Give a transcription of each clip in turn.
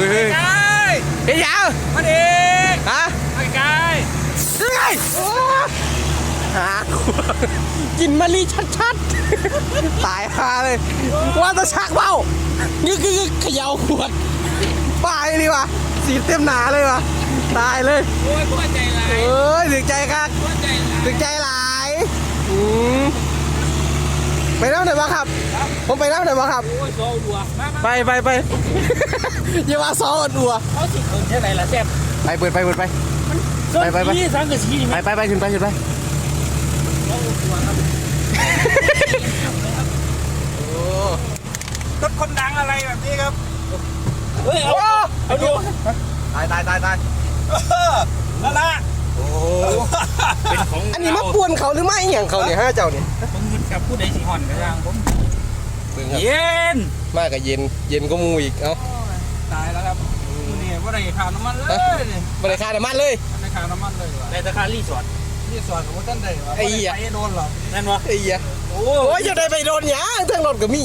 ฮ้ยเฮ้ยไกลเฮ้ยยาวมาดิฮะไปไกลเฮ้ยโอ้หาขวดกินมะลิชัดๆ ตายฮาเลย ว่าจะชักเบ้านี่คือเขย่าขวดตายเลยวะสีเต็มหนาเลยวะตายเลย โอ้ยหัวใจไหลเอ้ยถึงใจครับหัวใจไหลถึงใจหลายอืม ไปน้ำไหนบ้างครับ ผมไปน้ำไหนบ้างครับ โอ้ยโซ่หัวมามาไปไปไป อย่ามาซ้อนอัว เขาสิเอิ้นเท่าไหร่ล่ะแซ่บไปเปิดไปเปิดไป ไปไปไปนี่สังกะสีไปนี่ไปไปขึ้นไปขึ้นไป โซ่หัวครับโอ้รถคนดังอะไรแบบนี้ครับเฮ้ยเอาเอาดูตายตายตายตายเออนั่นละโอ้ เป็นของอันนี้มาป่วนเขาหรือไม่อหย่างเขาเนี่ยห้าเจ้าเนี่ยผมเงินกับผู้ใดสิห่อนกระยังผมเบิ่งครับเย็นมากกับเย็นเย็นก็มูอีกเอ้าตายแล้วครับนี่ว่าได้ข่าวน้ำมันเลยนี่บริการน้ำมันเลยได้ข่าวน้ำมันเลยว่ะได้แต่ค่ารีสอร์ทรีสอร์ทของท่านใดวะไอ้เหี้ยไปโดนเหรอนั่นวะไอ้เหี้ยโอ้โอ้ยจะได้ไปโดนหยางทั้งรถก็มี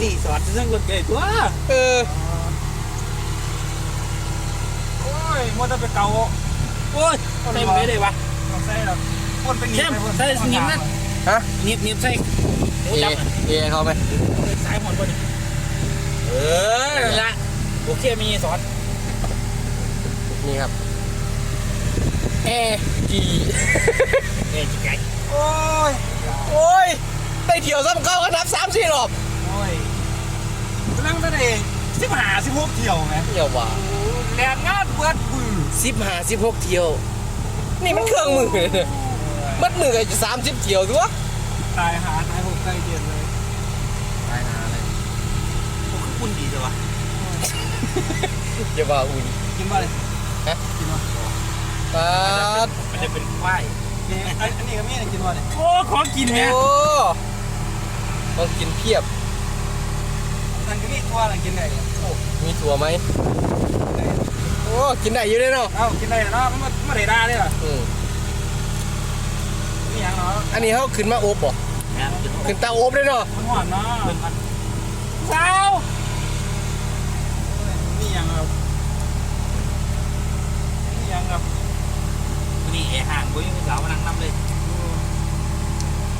รีสอร์ทเรื่องรถเก๋ตัวเออ โอ้ยมัวแต่ไปเกาโอ้ยเต็มเลยเลยวะต้องใส่หรอกคนเป็นเข้มใส่นิ่มนะฮะนิ่มนิ่มใส่โอ้เอจับเอเขาไหมสายหมดพอดีเออนั่นละโอเคมีสอนนี่ครับแอร์กีเอ้ยจิกไก่โอ้ยโอ้ยได้เที่ยวซ้ำเข้าก็นับสามสี่รอบโอ้ยกำลังได้สิบห้าสิบหกเที่ยวไงเที่ยวว่ะ แรงงานเปิดปือสิบห้าสิบหกเที่ยว นี่มันเครื่องมือเนี่ยมัดมือก็จะสามสิบเที่ยวตัวตายหาตายหกตายเจ็ดเลยตายหาเลยโอ้คือคุณดีจังวะอย่าว่าอุ่นกินบ่เลยฮะกินบ่ปาดมันจะเป็นควายอันอันนี้ก็มีอะไรกินบ่เลยโอ้ของกินแฮะโอ้ต้องกินเพียบนั่นก็มีตัวอะไรกินได้โอ้มีถั่วไหมโอ้กินได้อยู่เลยเนาะเอ้ากินได้เนาะมันไม่ได้ด่าเลยล่ะอืมนี่ยังเนาะอันนี้เขาขึ้นมาโอบบ่ขึ้นเตาโอบเลยเนาะมันหวานเนาะสาวนี่ยังครับนี่ยังครับนี่แอร์ห่างบุ้ยสาวมานั่งนำเลย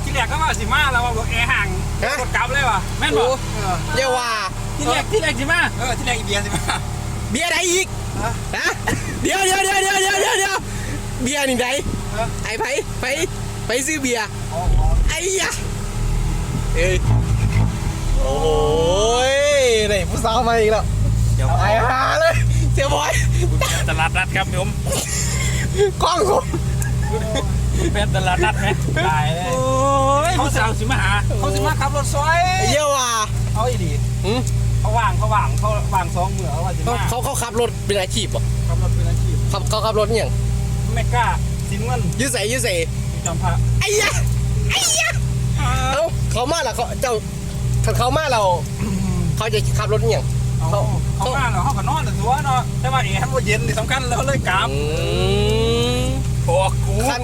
ที่แรกก็ว่าสิมาแล้วว่าบอกแอร์ห่างฮะกดกลับเลยว่ะแม่นบอกโอ้เอออย่าว่าที่แรกที่แรกสิมาเออที่แรกอีเบียร์สิมาเบียร์ไหนอีก ฮะฮะเดี๋ยวเดี๋ยวเดี๋ยวเดี๋ยวเดี๋ยวเดี๋ยวเดี๋ยวเบียร์นี่ไหนเออไอ้ไผไผไปซื้อเบียร์อ๋ออ๋อไอ้ยะเอ้ยโอ้ยนี่ผู้สาวมาอีกแล้วเดี๋ยวไอ้ห่าเลยเสียบอยตลาดนัดครับผมกล้องผมเป็นตลาดนัดไหมตายเลยโอ้ยเขาสาวสิมาหาเขาสิมาขับรถซอยไอ้เยี่ยว่าเขาอีดีหืม เขาว่างเขาว่างเขาว่างสองมือเขาว่าสิเขามาเขาเขาขับรถเป็นอาชีพป่ะขับรถเป็นอาชีพเขาเขาขับรถอหย่างไม่กล้าสินเงินยื้อใส่ยื้อใส่อยู่จอมพระไอ้ยะไอ้ยะเอ้าเขามาแล้วเขาเจ้าถ้าเขามาเรา เขาจะขับรถอหย่างเขา เขาว่างเหรอเขาก็นอนแต่ตัวเนาะแต่ว่าเอ๋ให้มันเย็นนี่สำคัญแล้วเลยกลับอืมโอ้กูคัน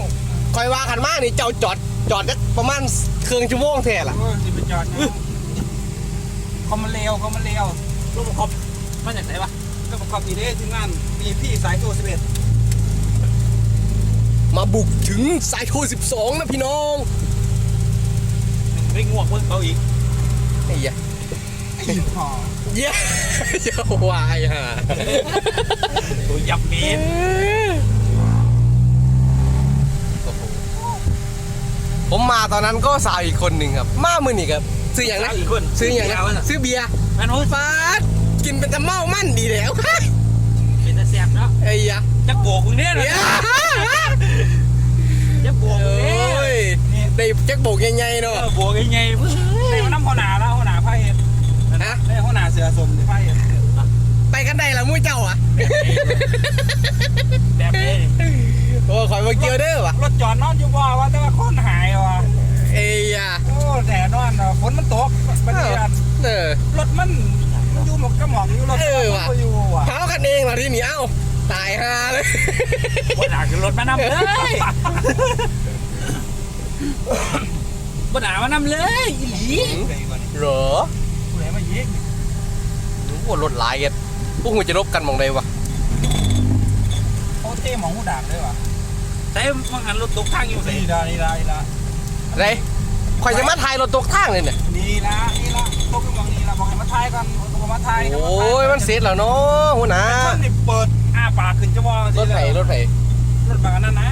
คอยว่าคันมากนี่เจ้าจอดจอดสักประมาณครึ่งชั่วโมงแท้ล่ะเออสิไปจอดเนี่ย เขามันเลวเขามันเลวลูกประคบมาจากไหนวะก็ประกอบดีเด้ทีมงานมีพี่สายโทรสิบเอ็ดมาบุกถึงสายโทร12 นะพี่น้องไม่ง่วงเพิ่งเขาอีกไอ้ยะไอ้หอเย้เย้วายฮะตัวยับเมนผมมาตอนนั้นก็สาวอีกคนหนึ่งครับ มามือนี่ครับ ซื้ออย่างนะอีกคนซื้ออย่างนะเาซื้อเบียร์แม่นโอ้ยฟาดกินเป็นตะเมามั่นดีแล้วเป็นตาแสบเนาะไอ้ยะจักโบกมึงเนี่ยเลยเย้จักโบกโอมึงเนี่ย้ยได้แจ็คโบกใหญ่ๆเอเนาะอโบกยังไงเพิ่งในวันน้ำหัวหนาแล้วหัวหนาไพ่เห็ดฮะในหัวหนาเสือสมในไพ่เห็ดไปกันได้ละมุ้ยเจ้าอะแบบนี้โอ้ขอยมาเกี่ยวเด้อวะรถจอดนอนอยู่บ่ว่าแต่ว่าคนหายว่ะ เอ้ยะโอ้แดดนอนอะฝนมันตกมันเดือดเออ รถมันมันอยู่หมกกระหม่อมอยู่รถเออว่ะ มันก็อยู่ว่ะเท้ากันเองเหรอที่นี่เอ้าตายฮาเลยว่าหนาขึ้นรถมานำเลยว่าหนามานำเลยอีหลีไหนก่อนเหรอไหนมายิงฮโอ้รถหลายเอ็ดพวกมึงจะรบกันหมองใดวะโอ้เต้หมองหูด่างเลยว่ะใช้มังหันรถตกทางอยู่สินี่ละนี่ละนี่ละ ไรข่อยจะมาถ่ายรถตกทางเลยเนี่ยนี่ละนี่ละพวกมึงมองนี่ละบอกให้มาทายกันบอกมาทายโอ้ยมันเสร็จแล้วเนาะหัวหน้าท่านนี่เปิดอ้าปากขึ้นจะมองรถไถรถไถรถบางอันนั้นนะ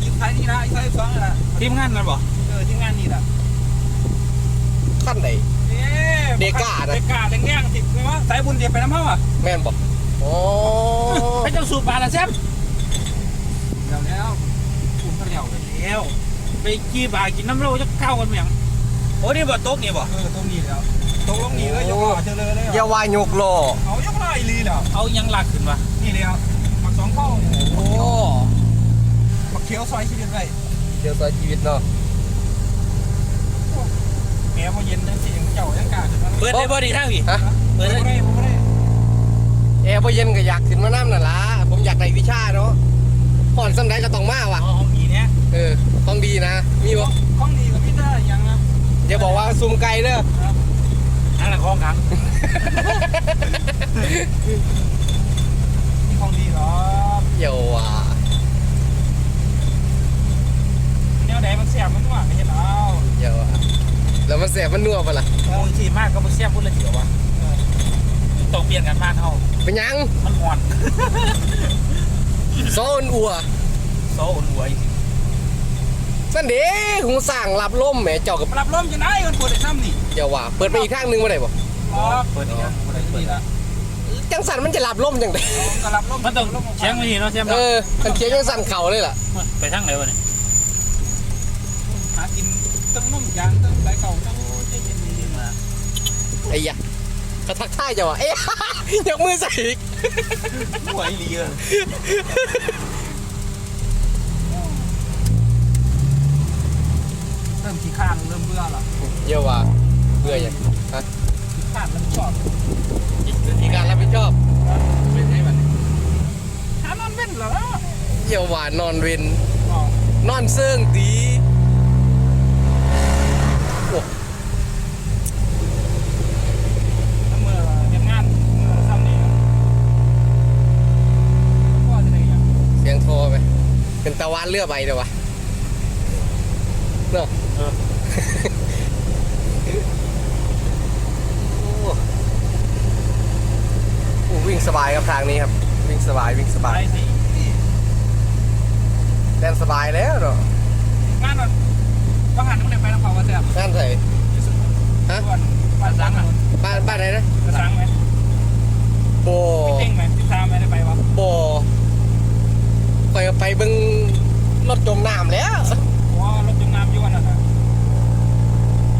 ทีมไทยนี่ละไอ้ไทยสองนี่ละทีมงานมันบอกเออที่งานนี่ละขั้นไหนเอ๊ะเดก้านะเดก้าแดงๆติดไหมวะสายบุญเดียไปน้ำเมาอะแม่นบอกโอ้ให้เจ้าสูบปลาละแซมเดี๋ยวแล้วคุมเที่ยวเลยเดี๋ยว ไปกี้ปลากินน้ำเราจะเข้ากันมั้ยงโอ้นี่บ่ตกนี่บ่เออตรงนี้แล้วตรงลงนี้เลยยกล้อเจอเลยเลยอยาวายกโลอเอายกล้ออีลีแล้วเอายังหลักขึ้นวะนี่แล้วมักสองเข้าโอ้มักเขียวซอยชีวิตไรเดี๋ยวซอยชีวิตเนาะแหมพอเย็นนั่นสิยังเจ้ายังกล้าขึ้นมาเปิดได้บ่ดีทางพี่ฮะเปิดไม่ได้ได้ไม่ได้แอร์พอเย็นก็อยากขึ้นมาน้ำน่ะล่ะผมอยากได้วิชาเนาะผ่อนสำได้ก็ต้องมาว่ะ เอาห้องนี้เนี่ยเออต้องดีนะ มีบ่ข้องดีกับพี่ได้ยังนะอย่าบอกว่าซุ่มไก่เด้อนั่นแหละของขังมีข้องดีหรอเดี๋ยวว่ะแนวไหนมันเสียบมันว่าไม่เห็นเอาเดี๋ยวว่ะแล้วมันแสบมันนัวปะล่ะโอ้ยทีมากก็บ่แซ่บพุ่นละเดียววะต้องเปลี่ยนกันมากเฮาเป็นหยังมันห่อนโซนอัวโซ่อุ่นหัวอีก นั่นเด้หูสั่งรับลมแหมเจ้ากับรับลมจะได้มันปวดไอ้ซ้ำนี่เดี๋ยวว่ะเปิดไปอีกข้างหนึงมาได้บ่รอเปิดอีกแล้วเปิดอีกทีละจังสันมันจะรับลมจังไดก็รับลมมันต้องเชียงไม่ดีเนาะแซมเอเนาะอมันเขียนจังสันเข่าเลยล่ะไปทางไหนวะเนี่ยหากินตั้งนุ่มยางตั้งสายเก่าตั้งเจ๊เย็นเย็นมาไอ้ยะเขาทักทายจ้ะวะเอ๊ะยกมือใส่อีก หัวอีหลีเออเริ่มขี้ข้านเริ่มเบื่อละเดี๋ยวว่ะเบื่อยังฮะขี้ข้านเริ่มชอบมีการรับผิดชอบเป็นไงบัดนี้หานอนเว้นเหรอเดี๋ยวว่านอนเวนอ๋อนอนเซิงดีโอ้ถ้าเมื่อเห็นงานเมื่อซ้ำนี่ก็จะได้ยังเสียงโทรไปเป็นตะวันเรือใบเดี๋ยววะ เนาะเออ โอ้โอ้วิ่งสบายครับทางนี้ครับ วิ่งสบายวิ่งสไปบายสิแดนสบายแล้วเนาะ งานมันบางหันมันได้ไปน้ำเผาว่าแซ่บ นั่นใส่ฮะ ส่วนบ้านสังอะ บ้านบ้านไหนนะ บ้านสังไหม โบ เจ๊งไหมที่ตามไม่ได้ไปวะ โบไปไปเบิ่งรถจมน้ำแล้ว ว่ารถจมน้ำยวนอะนะ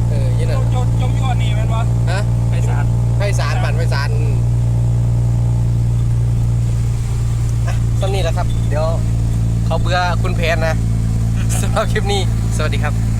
เออยี่ จ นั่น มจมยวนนี่แม่นวะ ฮะ ไปศาล ไพศาลบันไพศาลอะ ตอนนี้แหละครับเดี๋ยวเขาเบื่อคุณเพนนะสำหรับคลิปนี้ สวัสดีครับ